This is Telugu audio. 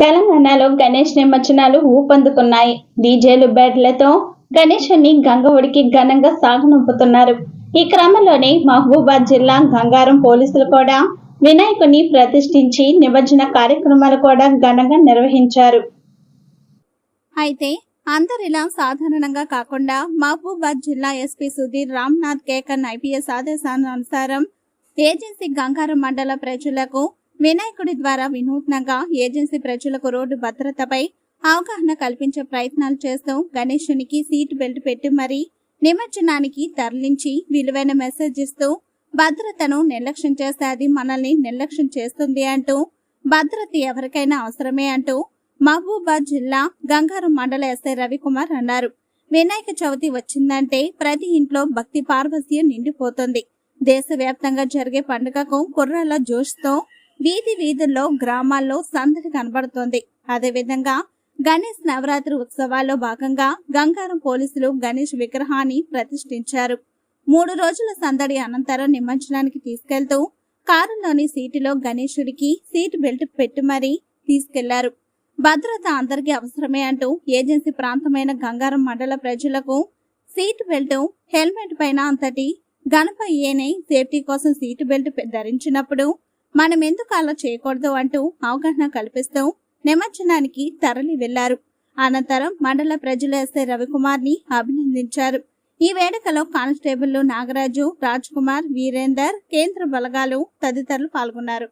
తెలంగాణలో గణేష్ నిమజ్జనాలు ఊపందుకున్నాయి. డీజేలు బెడ్లతో గణేషుని గంగవుడికి ఘనంగా సాగనంపుతున్నారు. ఈ క్రమంలోనే మహబూబాద్ జిల్లా గంగారం పోలీసులు కూడా వినాయకుని ప్రతిష్ఠించి నిమజ్జన కార్యక్రమాలు కూడా ఘనంగా నిర్వహించారు. అయితే అందరిలా సాధారణంగా కాకుండా మహబూబాద్ జిల్లా ఎస్పీ సుధీర్ రామ్నాథ్ కేకన్ ఐపీఎస్ ఆదేశానుసారం ఏజెన్సీ గంగారం మండల ప్రజలకు వినాయకుడి ద్వారా వినూత్నంగా ఏజెన్సీ ప్రజలకు రోడ్డు భద్రతపై అవగాహన కల్పించే ప్రయత్నాలు చేస్తూ గణేశునికి సీట్ బెల్ట్ పెట్టి మరీ నిమజ్జనానికి తరలించి విలువైన మెసేజ్ ఇస్తూ భద్రతను నిర్లక్ష్యం చేస్తే అది మనల్ని నిర్లక్ష్యం చేస్తుంది అంటూ భద్రత ఎవరికైనా అవసరమే అంటూ మహబూబాద్ జిల్లా గంగారం మండల ఎస్ఐ రవికుమార్ అన్నారు. వినాయక చవితి వచ్చిందంటే ప్రతి ఇంట్లో భక్తి పార్వస్యం నిండిపోతుంది. దేశవ్యాప్తంగా జరిగే పండుగకు కుర్రాల జోష్తో వీధి వీధుల్లో గ్రామాల్లో సందడి కనబడుతోంది. అదేవిధంగా గణేష్ నవరాత్రి ఉత్సవాల్లో భాగంగా గంగారం పోలీసులు గణేష్ విగ్రహాన్ని ప్రతిష్ఠించారు. మూడు రోజుల సందడి అనంతరం నిమజ్జనానికి తీసుకెళ్తూ కారులోని సీటులో గణేశుడికి సీట్ బెల్ట్ పెట్టి మరీ తీసుకెళ్ళారు. భద్రత అందరికీ అవసరమే అంటూ ఏజెన్సీ ప్రాంతమైన గంగారం మండల ప్రజలకు సీట్ బెల్ట్ హెల్మెట్ పైన అంతటి గణపయ్యేనే సేఫ్టీ కోసం సీటు బెల్ట్ ధరించినప్పుడు మనం ఎందుకు అలా చేయకూడదు అంటూ అవగాహన కల్పిస్తూ నిమజ్జనానికి తరలి వెళ్ళారు. అనంతరం మండల ప్రజలు ఎస్ఐ రవికుమార్ని అభినందించారు. ఈ వేడుకలో కానిస్టేబుల్ నాగరాజు రాజ్ కుమార్ వీరేందర్ కేంద్ర బలగాలు తదితరులు పాల్గొన్నారు.